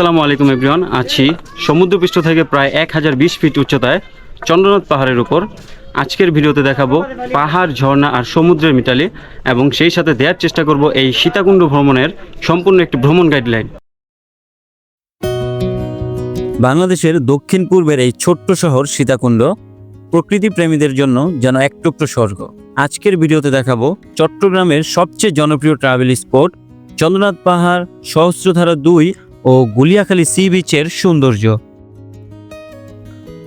আসসালামু আলাইকুম এভরিওয়ান, আছি সমুদ্রপৃষ্ঠ থেকে প্রায় এক হাজার বিশ ফিট উচ্চতায় চন্দ্রনাথ পাহাড়ের উপর। আজকের ভিডিওতে দেখাবো পাহাড়, ঝর্ণা আর সমুদ্রের মিটালি এবং সেই সাথে দেওয়ার চেষ্টা করব এই সীতাকুণ্ড ভ্রমণের সম্পূর্ণ একটি ভ্রমণ গাইডলাইন। বাংলাদেশের দক্ষিণ পূর্বের এই ছোট্ট শহর সীতাকুণ্ড প্রকৃতি প্রেমীদের জন্য যেন এক টুকরো স্বর্গ। আজকের ভিডিওতে দেখাবো চট্টগ্রামের সবচেয়ে জনপ্রিয় ট্রাভেল স্পট চন্দ্রনাথ পাহাড়, সহস্রধারা দুই ও গুলিয়াখালী সি বিচের সৌন্দর্য।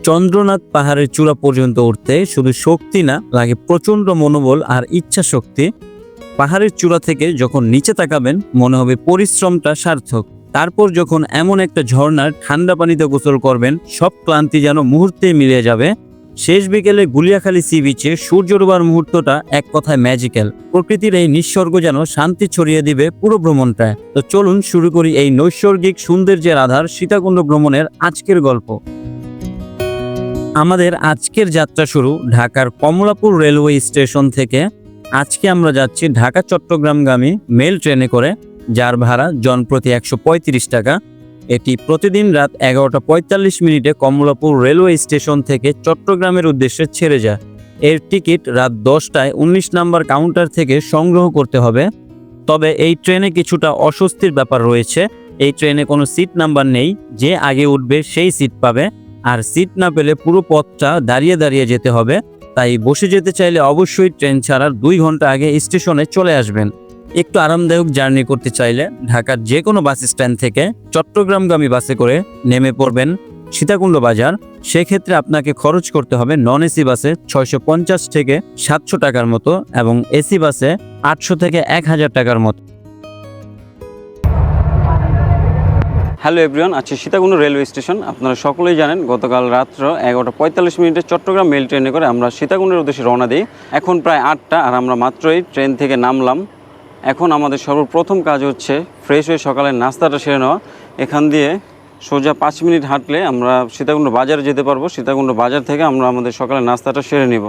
চন্দ্রনাথ পাহাড়ের চূড়া পর্যন্ত উঠতে শুধু শক্তি না, লাগে প্রচণ্ড মনোবল আর ইচ্ছা শক্তি পাহাড়ের চূড়া থেকে যখন নিচে তাকাবেন, মনে হবে পরিশ্রমটা সার্থক। তারপর যখন এমন একটা ঝর্ণার ঠান্ডা পানিতে গোসল করবেন, সব ক্লান্তি যেন মুহূর্তে মিলিয়ে যাবে। শেষ বিকেলে গুলিয়াখালী সি বিচে সূর্য ডোবার মুহূর্তটা এক কথায় ম্যাজিক্যাল প্রকৃতির এই নিঃস্বর্গ যেন শান্তি ছড়িয়ে দিবে পুরো ভ্রমণটায়। তো চলুন শুরু করি এই নৈসর্গিক সৌন্দর্যের আধার সীতাকুণ্ড ভ্রমণের আজকের গল্প। আমাদের আজকের যাত্রা শুরু ঢাকার কমলাপুর রেলওয়ে স্টেশন থেকে। আজকে আমরা যাচ্ছি ঢাকা চট্টগ্রামগামী মেল ট্রেনে করে, যার ভাড়া জনপ্রতি একশো পঁয়ত্রিশ টাকা। এটি প্রতিদিন রাত এগারোটা পঁয়তাল্লিশ মিনিটে কমলাপুর রেলওয়ে স্টেশন থেকে চট্টগ্রামের উদ্দেশ্যে ছেড়ে যায়। এর টিকিট রাত দশটায় উনিশ নাম্বার কাউন্টার থেকে সংগ্রহ করতে হবে। তবে এই ট্রেনে কিছুটা অস্বস্তির ব্যাপার রয়েছে। এই ট্রেনে কোনো সিট নাম্বার নেই, যে আগে উঠবে সেই সিট পাবে। আর সিট না পেলে পুরো পথটা দাঁড়িয়ে দাঁড়িয়ে যেতে হবে। তাই বসে যেতে চাইলে অবশ্যই ট্রেন ছাড়ার দুই ঘণ্টা আগে স্টেশনে চলে আসবেন। একটু আরামদায়ক জার্নি করতে চাইলে ঢাকার যে কোনো বাস স্ট্যান্ড থেকে চট্টগ্রামগামী বাসে করে নেমে পড়বেন সীতাকুণ্ড বাজার। সেক্ষেত্রে আপনাকে খরচ করতে হবে নন এসি বাসে ছয়শো পঞ্চাশ থেকে সাতশো টাকার মতো এবং এসি বাসে আটশো থেকে এক হাজার টাকার মতো। হ্যালো এভরিওয়ান, আছি সীতাকুণ্ড রেলওয়ে স্টেশন। আপনারা সকলেই জানেন, গতকাল রাত্র এগারোটা পঁয়তাল্লিশ মিনিটে চট্টগ্রাম মেল ট্রেনে করে আমরা সীতাকুণ্ডের উদ্দেশ্যে রওনা দিই। এখন প্রায় আটটা আর আমরা মাত্রই ট্রেন থেকে নামলাম। এখন আমাদের সর্বপ্রথম কাজ হচ্ছে ফ্রেশ হয়ে সকালের নাস্তাটা সেরে নেওয়া। এখান দিয়ে সোজা পাঁচ মিনিট হাঁটলে আমরা সীতাকুণ্ড বাজারে যেতে পারব। সীতাকুণ্ড বাজার থেকে আমরা আমাদের সকালের নাস্তাটা সেরে নিব।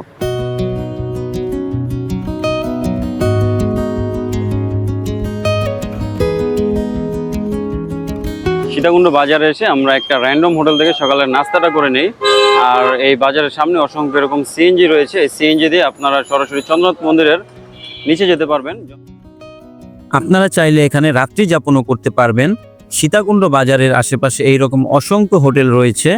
সীতাকুণ্ড বাজারে এসে আমরা একটা র্যান্ডম হোটেল থেকে সকালের নাস্তাটা করে নিই। আর এই বাজারের সামনে অসংখ্য এরকম সিএনজি রয়েছে। এই সিএনজি দিয়ে আপনারা সরাসরি চন্দ্রনাথ মন্দিরের নিচে যেতে পারবেন। আপনারা চাইলে এখানে রাত্রি যাপনও করতে পারবেন। সীতাকুণ্ড বাজারের আশেপাশে এই রকম অসংখ্য হোটেল রয়েছে,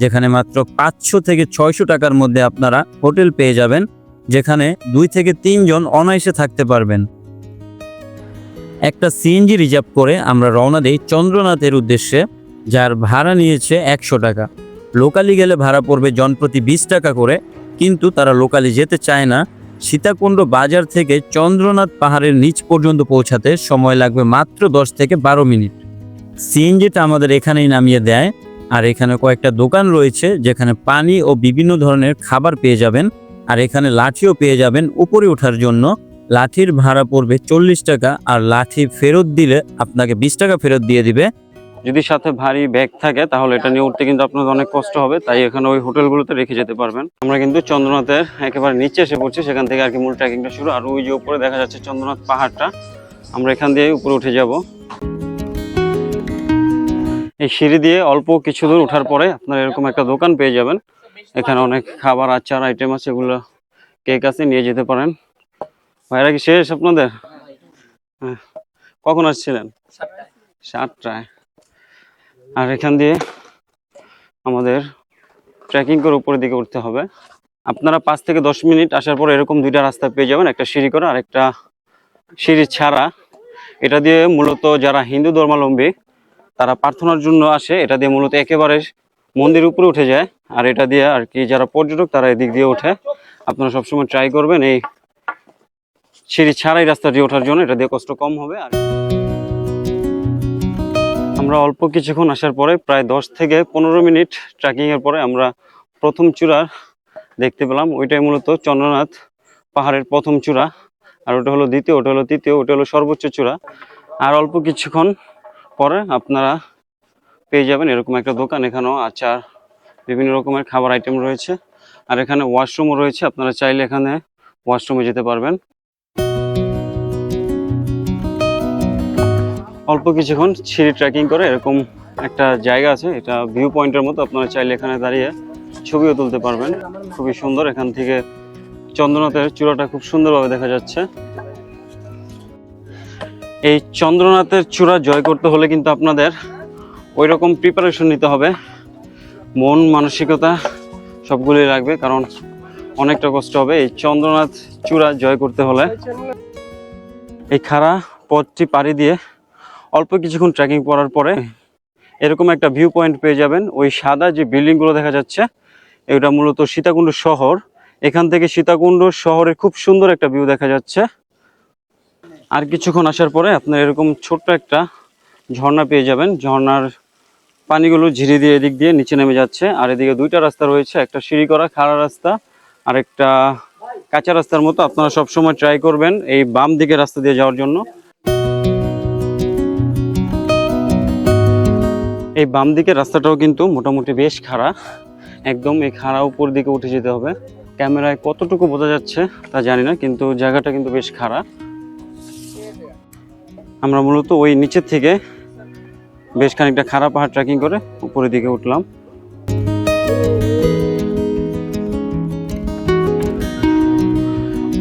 যেখানে মাত্র পাঁচশো থেকে ছয়শো টাকার মধ্যে আপনারা হোটেল পেয়ে যাবেন, যেখানে দুই থেকে তিনজন অনায়াসে থাকতে পারবেন। একটা সিএনজি রিজার্ভ করে আমরা রওনা দিই চন্দ্রনাথের উদ্দেশ্যে, যার ভাড়া নিয়েছে একশো টাকা। লোকালি গেলে ভাড়া পড়বে জনপ্রতি বিশ টাকা করে, কিন্তু তারা লোকালি যেতে চায় না। সীতাকুণ্ড বাজার থেকে চন্দ্রনাথ পাহাড়ের নিচ পর্যন্ত পৌঁছাতে সময় লাগবে মাত্র দশ থেকে বারো মিনিট। সিএনজিটা আমাদের এখানেই নামিয়ে দেয় আর এখানে কয়েকটা দোকান রয়েছে যেখানে পানি ও বিভিন্ন ধরনের খাবার পেয়ে যাবেন আর এখানে লাঠিও পেয়ে যাবেন উপরে ওঠার জন্য। লাঠির ভাড়া পড়বে চল্লিশ টাকা আর লাঠি ফেরত দিলে আপনাকে বিশ টাকা ফেরত দিয়ে দিবে। যদি সাথে ভারী ব্যাগ থাকে তাহলে এটা নিয়ে উঠতে কিন্তু আপনাদের অনেক কষ্ট হবে তাই এখানে ওই হোটেলগুলোতে রেখে যেতে পারবেন। আমরা কিন্তু চন্দ্রনাথের একেবারে নিচে এসে পড়ছি সেখান থেকে আর কি মূল ট্রেকিংটা শুরু। আর ওই যে উপরে দেখা যাচ্ছে চন্দ্রনাথ পাহাড়টা আমরা এখান দিয়ে উপরে উঠে যাব। এই সিঁড়ি দিয়ে অল্প কিছু দূর ওঠার পরে আপনারা এরকম একটা দোকান পেয়ে যাবেন। এখানে অনেক খাবার আচার আইটেম আছে এগুলো কেক আছে নিয়ে যেতে পারেন। ভাইরা কি শেষ আপনাদের? হ্যাঁ। কখন আসছিলেন? সাতটায়। আর এখান দিয়ে আমাদের ট্রেকিং করে উপরের দিকে উঠতে হবে। আপনারা পাঁচ থেকে দশ মিনিট আসার পর এরকম দুইটা রাস্তা পেয়ে যাবেন, একটা সিঁড়ি করা আর একটা সিঁড়ি ছাড়া। এটা দিয়ে মূলত যারা হিন্দু ধর্মাবলম্বী, তারা প্রার্থনার জন্য আসে। এটা দিয়ে মূলত একেবারে মন্দির উপরে উঠে যায়। আর এটা দিয়ে আর কি যারা পর্যটক, তারা এদিক দিয়ে ওঠে। আপনারা সবসময় ট্রাই করবেন এই সিঁড়ি ছাড়াই রাস্তা দিয়ে ওঠার জন্য। এটা দিয়ে কষ্ট কম হবে। আর আমরা অল্প কিছুক্ষণ আসার পরে প্রায় দশ থেকে পনেরো মিনিট ট্রেকিং এর পরে আমরা প্রথম চূড়া দেখতে পেলাম। ওইটাই মূলত চন্দ্রনাথ পাহাড়ের প্রথম চূড়া। আর ওটা হলো দ্বিতীয়, ওটা হলো তৃতীয়, ওটা হলো সর্বোচ্চ চূড়া। আর অল্প কিছুক্ষণ পরে আপনারা পেয়ে যাবেন এরকম একটা দোকান। এখানেও আচার, বিভিন্ন রকমের খাবার আইটেম রয়েছে। আর এখানে ওয়াশরুমও রয়েছে। আপনারা চাইলে এখানে ওয়াশরুমে যেতে পারবেন। অল্প কিছুক্ষণ সিঁড়ি ট্রেকিং করে এরকম একটা জায়গা আছে, এটা ভিউ পয়েন্টের মতো আপনারা চাইলে এখানে দাঁড়িয়ে ছবিও তুলতে পারবেন। খুবই সুন্দর, এখান থেকে চন্দ্রনাথের চূড়াটা খুব সুন্দরভাবে দেখা যাচ্ছে। এই চন্দ্রনাথের চূড়া জয় করতে হলে কিন্তু আপনাদের ওই রকম প্রিপারেশন নিতে হবে। মন, মানসিকতা সবগুলোই লাগবে, কারণ অনেকটা কষ্ট হবে এই চন্দ্রনাথ চূড়া জয় করতে হলে। এই খাড়া পথটি পাড়ি দিয়ে অল্প কিছুক্ষণ ট্রেকিং করার পরে এরকম একটা ভিউ পয়েন্ট পেয়ে যাবেন। ওই সাদা যে বিল্ডিংগুলো দেখা যাচ্ছে, এটা মূলত সীতাকুণ্ড শহর। এখান থেকে সীতাকুণ্ড শহরের খুব সুন্দর একটা ভিউ দেখা যাচ্ছে। আর কিছুক্ষণ আসার পরে আপনার এরকম ছোট্ট একটা ঝর্ণা পেয়ে যাবেন। ঝর্ণার পানিগুলো ঝিরি দিয়ে এদিক দিয়ে নিচে নেমে যাচ্ছে। আর এদিকে দুইটা রাস্তা রয়েছে, একটা সিঁড়ি করা, খাড়া রাস্তা, আর একটা কাঁচা রাস্তার মতো। আপনারা সবসময় ট্রাই করবেন এই বাম দিকে রাস্তা দিয়ে যাওয়ার জন্য। এই বাম দিকের রাস্তাটাও কিন্তু মোটামুটি বেশ খাড়া। একদম এই খাড়া উপর দিকে উঠে যেতে হবে। ক্যামেরায় কতটুকু বোঝা যাচ্ছে তা জানি না, কিন্তু জায়গাটা কিন্তু বেশ খাড়া। আমরা মূলত ওই নিচের থেকে বেশ খানিকটা খারাপ পাহাড় ট্রেকিং করে উপরের দিকে উঠলাম।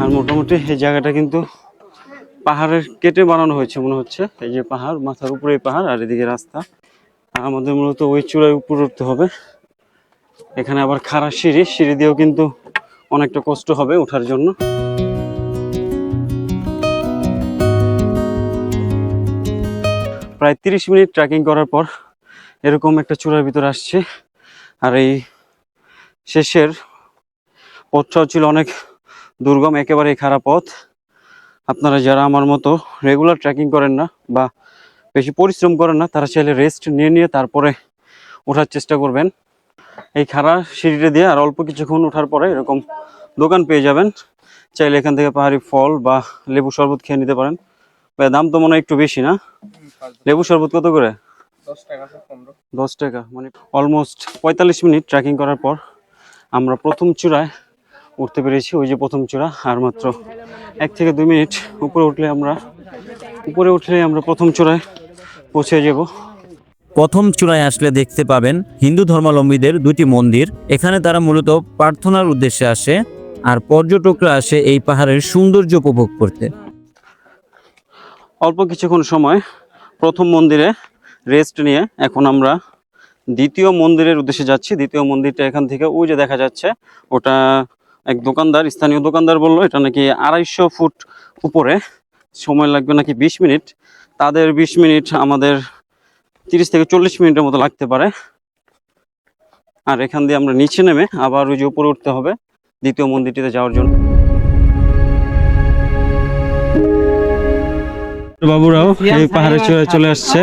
আর মোটামুটি এই জায়গাটা কিন্তু পাহাড়ের কেটে বানানো হয়েছে মনে হচ্ছে। এই যে পাহাড়, মাথার উপরে পাহাড় আর এদিকে রাস্তা। আমাদের মূলত ওই চূড়ায় উপরে উঠতে হবে। এখানে আবার খাড়া সিঁড়ি সিঁড়ি দিয়েও কিন্তু অনেকটা কষ্ট হবে ওঠার জন্য। প্রায় তিরিশ মিনিট ট্রেকিং করার পর এরকম একটা চূড়ার ভিতরে আসছে। আর এই শেষের পথটাও ছিল অনেক দুর্গম, একেবারেই খারাপ পথ। আপনারা যারা আমার মতো রেগুলার ট্রেকিং করেন না বা বেশি পরিশ্রম করেন না তারা চাইলে রেস্ট নিয়ে নিয়ে তারপরে ওঠার চেষ্টা করবেন। এই খাড়া সিঁড়িটা দিয়ে আর অল্প কিছুক্ষণ ওঠার পরে এরকম দোকান পেয়ে যাবেন। চাইলে এখান থেকে পাহাড়ি ফল বা লেবু শরবত খেয়ে নিতে পারেন। দাম তো মনে হয় একটু বেশি না? লেবু শরবত কত করে? দশ টাকা মানে অলমোস্ট পঁয়তাল্লিশ মিনিট ট্রেকিং করার পর আমরা প্রথম চূড়ায় উঠতে পেরেছি ওই যে প্রথম চূড়া আর মাত্র এক থেকে দুই মিনিট উপরে উঠলে আমরা উপরে উঠলে আমরা প্রথম চূড়ায় পৌঁছে যাব। প্রথম চূড়ায় আসলে দেখতে পাবেন হিন্দু ধর্মাবলম্বীদের দুটি মন্দির। এখানে তারা মূলত প্রার্থনার উদ্দেশ্যে আসে আর পর্যটকরা আসে এই পাহাড়ের সৌন্দর্য উপভোগ করতে। অল্প কিছুক্ষণ সময় প্রথম মন্দিরে রেস্ট নিয়ে এখন আমরা দ্বিতীয় মন্দিরের উদ্দেশ্যে যাচ্ছি। দ্বিতীয় মন্দিরটা এখান থেকে ওই যে দেখা যাচ্ছে ওটা এক দোকানদার স্থানীয় দোকানদার বলল এটা নাকি আড়াইশো ফুট উপরে সময় লাগবে নাকি বিশ মিনিট। তাদের বিশ মিনিট আমাদের তিরিশ থেকে চল্লিশ মিনিটের মতো লাগতে পারে। আর এখান দিয়ে আমরা নিচে নেমে আবার ওই যে উপরে উঠতে হবে দ্বিতীয় মন্দিরটিতে যাওয়ার জন্য। বাবুরাও এই পাহাড়ে চলে চলে আসছে।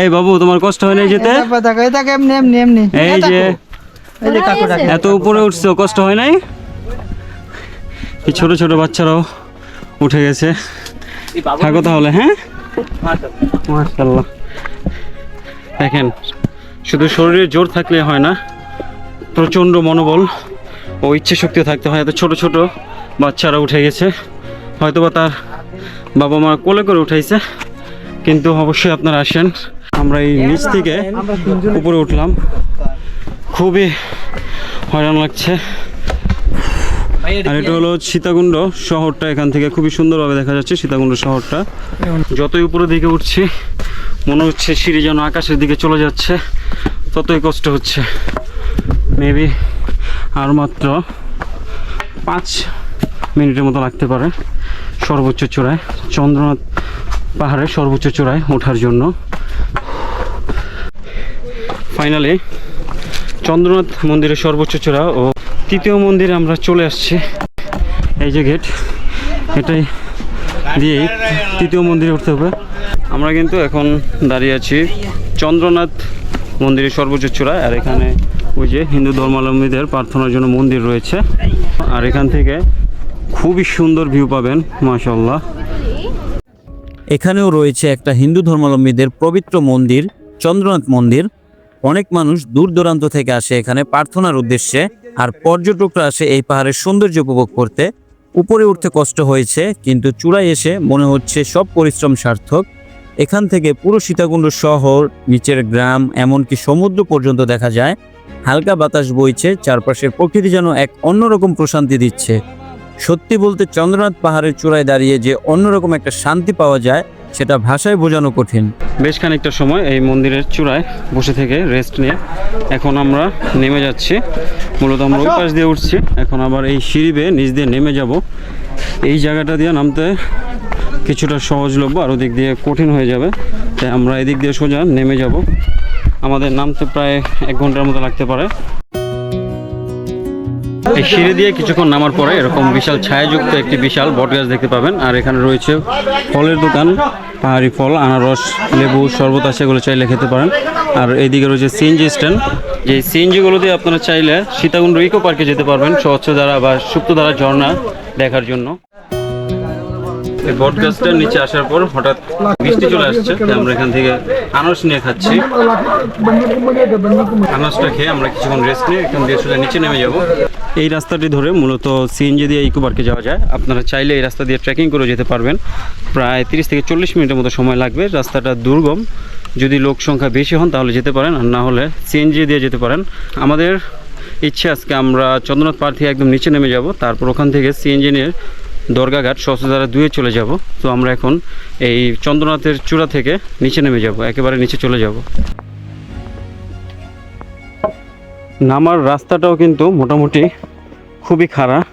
এই বাবু তোমার কষ্ট হয় না যেতে? এই এমনি এমনি এমনি। এই যে এত উপরে উঠছো কষ্ট হয় নাই? এই ছোট ছোট বাচ্চারাও উঠে গেছে। থাকো তাহলে হ্যাঁ? মাশাল্লাহ দেখেন, শুধু শরীরে জোর থাকলে হয় না, প্রচণ্ড মনোবল ও ইচ্ছে শক্তি থাকতে হয়। এত ছোট ছোট বাচ্চারা উঠে গেছে, হয়তোবা তার বাবা মা কোলে করে উঠাইছে, কিন্তু অবশ্যই আপনারা আসেন। আমরা এই নিচ থেকে উপরে উঠলাম। খুবই হয়রান লাগছে। আর এটা হলো সীতাকুণ্ড শহরটা এখান থেকে খুবই সুন্দরভাবে দেখা যাচ্ছে সীতাকুণ্ড শহরটা। যতই উপরের দিকে উঠছি মনে হচ্ছে সিঁড়ি যেন আকাশের দিকে চলে যাচ্ছে ততই কষ্ট হচ্ছে। মেবি আর মাত্র পাঁচ মিনিটের মতো লাগতে পারে সর্বোচ্চ চূড়ায় চন্দ্রনাথ পাহাড়ের সর্বোচ্চ চূড়ায় ওঠার জন্য। ফাইনালি চন্দ্রনাথ মন্দিরের সর্বোচ্চ চূড়া ও তৃতীয় মন্দিরে আমরা চলে আসছি। এই যে গেট, এটাই দিয়েই তৃতীয় মন্দিরে উঠতে হবে। আমরা কিন্তু এখন দাঁড়িয়ে আছি চন্দ্রনাথ মন্দিরের সর্বোচ্চ চূড়ায়, আর এখানে ওই যে হিন্দু ধর্মাবলম্বীদের প্রার্থনার জন্য মন্দির রয়েছে। আর এখান থেকে খুবই সুন্দর ভিউ পাবেন মাশাল্লাহ এখানেও রয়েছে একটা হিন্দু ধর্মাবলম্বীদের পবিত্র মন্দির, চন্দ্রনাথ মন্দির। অনেক মানুষ দূর দূরান্ত থেকে আসে এখানে প্রার্থনার উদ্দেশ্যে, আর পর্যটকরা আসে এই পাহাড়ের সৌন্দর্য উপভোগ করতে। উপরে উঠতে কষ্ট হয়েছে, কিন্তু চূড়ায় এসে মনে হচ্ছে সব পরিশ্রম সার্থক। এখান থেকে পুরো সীতাকুণ্ড শহর, নিচের গ্রাম, এমনকি সমুদ্র পর্যন্ত দেখা যায়। হালকা বাতাস বইছে, চারপাশের প্রকৃতি যেন এক অন্যরকম প্রশান্তি দিচ্ছে। সত্যি বলতে চন্দ্রনাথ পাহাড়ের চূড়ায় দাঁড়িয়ে যে অন্যরকম একটা শান্তি পাওয়া যায় সেটা ভাষায় বোঝানো কঠিন। বেশ খানিকটা সময় এই মন্দিরের চূড়ায় বসে থেকে রেস্ট নিয়ে এখন আমরা নেমে যাচ্ছি। মূলত আমরা ওই পাশ দিয়ে উঠছি। এখন আবার এই সিঁড়ি বেয়ে নিচ দিয়ে নেমে যাব। এই জায়গাটা দিয়ে নামতে কিছুটা সহজলভ্য আর ওদিক দিয়ে কঠিন হয়ে যাবে। তাই আমরা এদিক দিয়ে সোজা নেমে যাব। আমাদের নামতে প্রায় এক ঘণ্টার মতো লাগতে পারে। এই সিঁড়ি দিয়ে কিছুক্ষণ নামার পরে এরকম বিশাল ছায়াযুক্ত একটি বিশাল বটগাছ দেখতে পাবেন। আর এখানে রয়েছে ফলের দোকান, পাহাড়ি ফল, আনারস, লেবু, শরবত আছে এগুলো চাইলে খেতে পারেন। আর এইদিকে রয়েছে সিএনজি স্ট্যান্ড। যে সিএনজিগুলো দিয়ে আপনারা চাইলে সীতাকুণ্ড ইকো পার্কে যেতে পারবেন, স্বচ্ছ দ্বারা বা সুপ্ত দ্বারা ঝর্ণা দেখার জন্য। এই বটগাছটার নিচে আসার পর হঠাৎ বৃষ্টি চলে আসছে। আমরা এখান থেকে আনারস নিয়ে খাচ্ছি। আনারসটা খেয়ে আমরা কিছুক্ষণ রেস্ট নিয়ে এখান দিয়ে সোজা নিচে নেমে যাব। এই রাস্তাটি ধরে মূলত সিএনজি দিয়ে ইকো পার্কে যাওয়া যায়। আপনারা চাইলে এই রাস্তা দিয়ে ট্রেকিং করে যেতে পারবেন। প্রায় তিরিশ থেকে চল্লিশ মিনিটের মতো সময় লাগবে। রাস্তাটা দুর্গম। যদি লোক সংখ্যা বেশি হন তাহলে যেতে পারেন, আর না হলে সিএনজি দিয়ে যেতে পারেন। আমাদের ইচ্ছে আজকে আমরা চন্দ্রনাথ থেকে একদম নিচে নেমে যাব। তারপর ওখান থেকে সিএনজি নিয়ে দরগাঘাট সহস্রধারা দুয়ে চলে যাব। তো আমরা এখন এই চন্দ্রনাথের চূড়া থেকে নিচে নেমে যাব, একেবারে নিচে চলে যাব। নামার রাস্তাটাও কিন্তু মোটামুটি খুবই খারাপ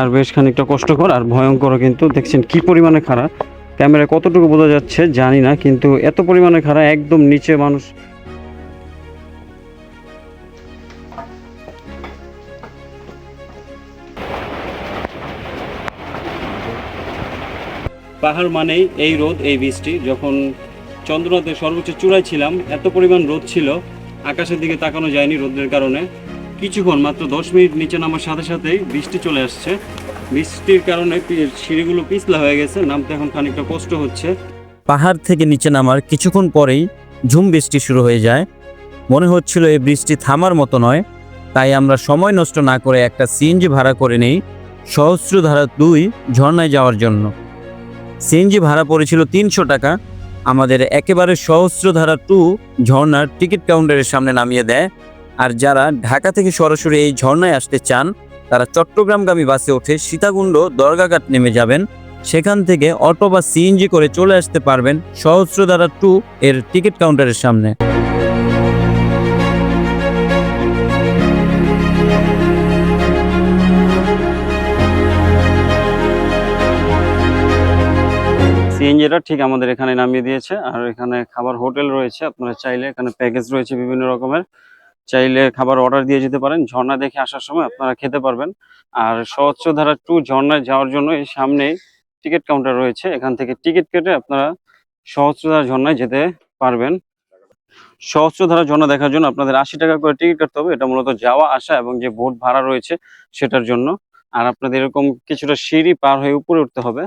আর বেশ খানিকটা কষ্টকর আর ভয়ঙ্কর কিন্তু। দেখছেন কি পরিমাণে খারাপ ক্যামেরায় কতটুকু বোঝা যাচ্ছে জানি না, কিন্তু এত পরিমাণে খারাপ একদম নিচে মানুষ পাহাড় মানেই এই রোদ, এই বৃষ্টি। যখন চন্দ্রনাথের সর্বোচ্চ চূড়ায় ছিলাম, এত পরিমাণ রোদ ছিল, আকাশের দিকে তাকানো যায়নি রোদের কারণে। কিছুক্ষণ, মাত্র দশ মিনিট নিচে নামার সাথে সাথেই বৃষ্টি চলে আসছে। বৃষ্টির কারণে সিঁড়িগুলো পিছলা হয়ে গেছে, নামতে এখন খানিকটা কষ্ট হচ্ছে। পাহাড় থেকে নিচে নামার কিছুক্ষণ পরেই ঝুম বৃষ্টি শুরু হয়ে যায়। মনে হচ্ছিল এই বৃষ্টি থামার মতো নয়, তাই আমরা সময় নষ্ট না করে একটা সিএনজি ভাড়া করে নেই, সহস্রধারা দুই ঝর্ণায় যাওয়ার জন্য। সিএনজি ভাড়া পড়েছিল তিনশো টাকা। আমাদের একেবারে সহস্রধারা টু ঝর্ণার টিকিট কাউন্টারের সামনে নামিয়ে দেয়। আর যারা ঢাকা থেকে সরাসরি এই ঝর্ণায় আসতে চান, তারা চট্টগ্রামগামী বাসে উঠে সীতাকুণ্ড দরগাঘাট নেমে যাবেন। সেখান থেকে অটো বা সিএনজি করে চলে আসতে পারবেন সহস্রধারা টু এর টিকিট কাউন্টারের সামনে। সিএনজিটা ঠিক আমাদের এখানে নামিয়ে দিয়েছে। আর এখানে খাবার হোটেল রয়েছে, আপনারা চাইলে এখানে প্যাকেজ রয়েছে বিভিন্ন রকমের। চাইলে খাবার অর্ডার দিয়ে যেতে পারেন, ঝর্ণা দেখে আসার সময় আপনারা খেতে পারবেন। আর সহস্রধারা টু ঝর্ণায় যাওয়ার জন্য এই সামনেই টিকিট কাউন্টার রয়েছে। এখান থেকে টিকিট কেটে আপনারা সহস্রধারা ঝর্ণায় যেতে পারবেন। সহস্রধারা ঝর্ণা দেখার জন্য আপনাদের আশি টাকা করে টিকিট কাটতে হবে। এটা মূলত যাওয়া, আসা এবং যে বোট ভাড়া রয়েছে সেটার জন্য। আর আপনাদের এরকম কিছুটা সিঁড়ি পার হয়ে উপরে উঠতে হবে।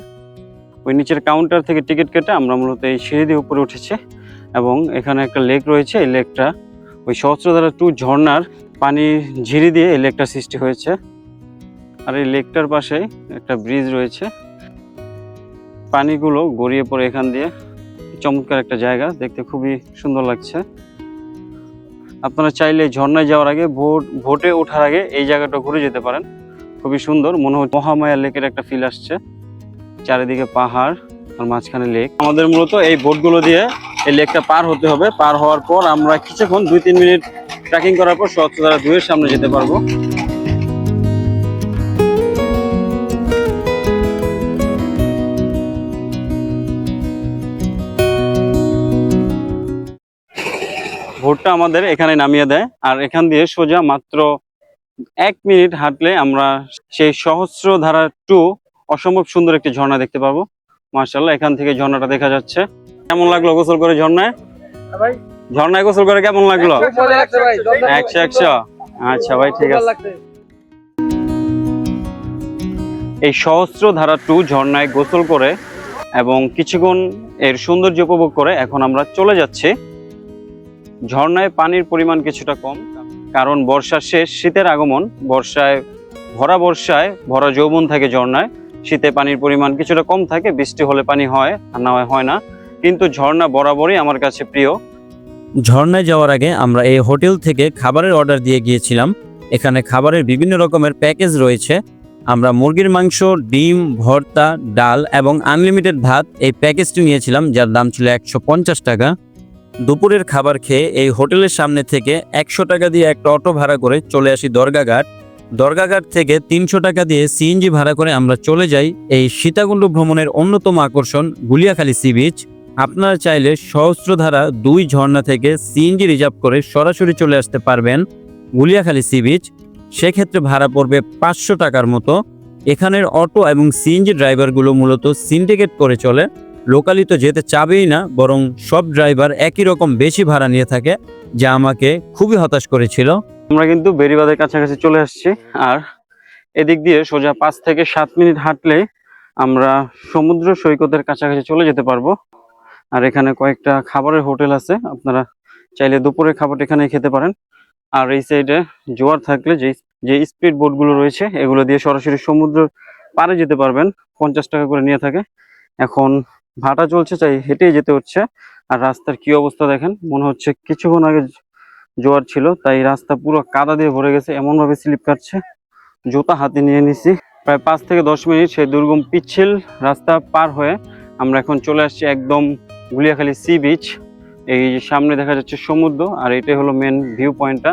ওই নিচের কাউন্টার থেকে টিকিট কেটে আমরা মূলত এই সিঁড়ি দিয়ে উপরে উঠেছি এবং এখানে একটা লেক রয়েছে। এই লেকটা ওই সহস্রধারা টু ঝর্ণার পানি ঝিরি দিয়ে এই লেকটা সৃষ্টি হয়েছে। আর এই লেকটার পাশে একটা ব্রিজ রয়েছে। পানিগুলো গড়িয়ে পড়ে এখান দিয়ে। চমৎকার একটা জায়গা, দেখতে খুবই সুন্দর লাগছে। আপনারা চাইলে ঝর্ণায় যাওয়ার আগে ভোট, ভোটে ওঠার আগে এই জায়গাটা ঘুরে যেতে পারেন। খুবই সুন্দর, মনে হচ্ছে মহামায়া লেকের একটা ফিল আসছে। চারিদিকে পাহাড় আর মাঝখানে লেক আমাদের মূলত এই বোটগুলো দিয়ে এই লেকটা পার হতে হবে। পার হওয়ার পর আমরা কিছুক্ষণ দুই তিন মিনিট ট্রেকিং করার পর সহস্রধারা দুয়ের সামনে যেতে পারব। ভোটটা আমাদের এখানে নামিয়ে দেয় আর এখান দিয়ে সোজা মাত্র এক মিনিট হাঁটলে আমরা সেই সহস্র ধারা টু অসম্ভব সুন্দর একটি ঝর্ণা দেখতে পাবো। মার্শাল্লাহ এখান থেকে ঝর্ণাটা দেখা যাচ্ছে। কেমন লাগল গোসল করে ঝর্ণায়? ঝর্ণায় গোসল করে কেমন লাগল? একশো একশো আচ্ছা ভাই ঠিক আছে। এই সহস্র ধারা টু ঝর্ণায় গোসল করে এবং কিছুক্ষণ এর সৌন্দর্য উপভোগ করে এখন আমরা চলে যাচ্ছি। ঝর্ণায় পানির পরিমাণ কিছুটা কম কারণ বর্ষার শেষ শীতের আগমন। বর্ষায় ভরা বর্ষায় ভরা যৌবন থাকে ঝর্ণায়। শীতে পানির পরিমাণ কিছুটা কম থাকে, বৃষ্টি হলে পানি হয় না হয় হয় না। কিন্তু ঝর্ণা বরাবরই আমার কাছে প্রিয়। ঝর্ণায় যাওয়ার আগে আমরা এই হোটেল থেকে খাবারের অর্ডার দিয়ে গিয়েছিলাম। এখানে খাবারের বিভিন্ন রকমের প্যাকেজ রয়েছে। আমরা মুরগির মাংস, ডিম, ভর্তা, ডাল এবং আনলিমিটেড ভাত এই প্যাকেজটি নিয়েছিলাম, যার দাম ছিল একশো পঞ্চাশ টাকা। দুপুরের খাবার খেয়ে এই হোটেলের সামনে থেকে একশো টাকা দিয়ে একটা অটো ভাড়া করে চলে আসি দরগাঘাট দরগাঘাট থেকে তিনশো টাকা দিয়ে সিএনজি ভাড়া করে আমরা চলে যাই এই সীতাকুণ্ড ভ্রমণের অন্যতম আকর্ষণ গুলিয়াখালী সি বিচ। আপনারা চাইলে সহস্রধারা দুই ঝর্ণা থেকে সিএনজি রিজার্ভ করে সরাসরি চলে আসতে পারবেন গুলিয়াখালী সি বিচ। সেক্ষেত্রে ভাড়া পড়বে পাঁচশো টাকার মতো। এখানের অটো এবং সিএনজি ড্রাইভারগুলো মূলত সিন্ডিকেট করে চলে। লোকালি তো যেতে চাবেই না, বরং সব ড্রাইভার একই রকম বেশি ভাড়া নিয়ে থাকে, যা আমাকে খুবই হতাশ করেছিল। আমরা কিন্তু বেরিবাদের কাছাকাছি চলে আসছি। আর এদিক দিয়ে সোজা পাঁচ থেকে সাত মিনিট হাঁটলে আমরা সমুদ্র সৈকতের কাছাকাছি চলে যেতে পারব। আর এখানে কয়েকটা খাবারের হোটেল আছে, আপনারা চাইলে দুপুরের খাবারটা এখানে খেতে পারেন। আর এই সাইডে জোয়ার থাকলে যে যে স্পিড বোটগুলো রয়েছে, এগুলো দিয়ে সরাসরি সমুদ্র পারে যেতে পারবেন। পঞ্চাশ টাকা করে নিয়ে থাকে। এখন ভাটা চলছে চাই হেঁটেই যেতে হচ্ছে। আর রাস্তার কি অবস্থা দেখেন? মনে হচ্ছে কিছুক্ষণ আগে জোয়ার ছিল, তাই রাস্তা পুরো কাদা দিয়ে ভরে গেছে। এমন ভাবে স্লিপ কাটছে। জুতা হাতে নিয়ে নিছি। প্রায় পাঁচ থেকে দশ মিনিট সেই দুর্গম পিচ্ছিল রাস্তা পার হয়ে আমরা এখন চলে আসছি একদম গুলিয়াখালী সি বিচ। এই সামনে দেখা যাচ্ছে সমুদ্র, আর এটাই হলো মেন ভিউ পয়েন্টটা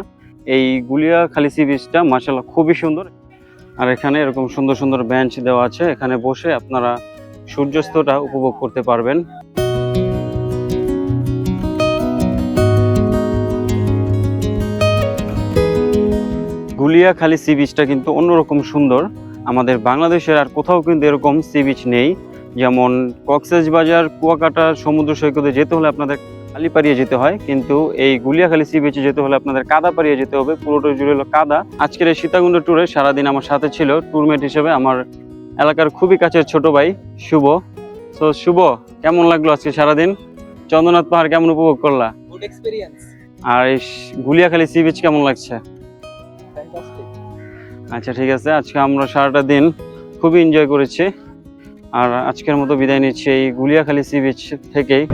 এই গুলিয়াখালী সি বিচটা মার্শাল্লাহ খুবই সুন্দর। আর এখানে এরকম সুন্দর সুন্দর বেঞ্চ দেওয়া আছে। এখানে বসে আপনারা সূর্যাস্তটা উপভোগ করতে পারবেন। গুলিয়াখালী সি বিচটা কিন্তু অন্যরকম সুন্দর। আমাদের বাংলাদেশের আর কোথাও কিন্তু এরকম সি বিচ নেই। যেমন কক্সেস বাজার কুয়াকাটা সমুদ্র সৈকতে যেতে হলে আপনাদের খালি পাড়িয়ে যেতে হয়। কিন্তু এই গুলিয়াখালী সি বিচে যেতে হলে আপনাদের কাদা পাড়িয়ে যেতে হবে। পুরোটা জুড়ে হলো কাদা। আজকের এই সীতাকুণ্ড ট্যুরে সারাদিন আমার সাথে ছিল ট্যুরমেট হিসেবে আমার এলাকার খুবই কাছের ছোট ভাই শুভ। তো শুভ কেমন লাগল আজকে সারাদিন? চন্দ্রনাথ পাহাড় কেমন উপভোগ করলা? আর এই গুলিয়াখালী সি বিচ কেমন লাগছে? আচ্ছা ঠিক আছে। আজকে আমরা সারাটা দিন খুবই এনজয় করেছি। আর আজকের মতো বিদায় নিচ্ছি এই গুলিয়াখালী সি বিচ থেকেই।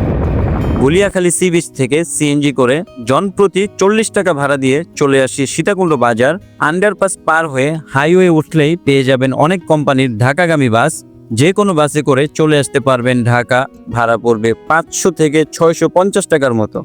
গুলিয়াখালী সি বিচ থেকে সিএনজি করে জনপ্রতি চল্লিশ টাকা ভাড়া দিয়ে চলে আসি সীতাকুণ্ড বাজার। আন্ডারপাস পার হয়ে হাইওয়ে উঠলেই পেয়ে যাবেন অনেক কোম্পানির ঢাকাগামী বাস। যে কোনো বাসে করে চলে আসতে পারবেন ঢাকা। ভাড়া পড়বে পাঁচশো থেকে ছয়শো পঞ্চাশ টাকার মতো।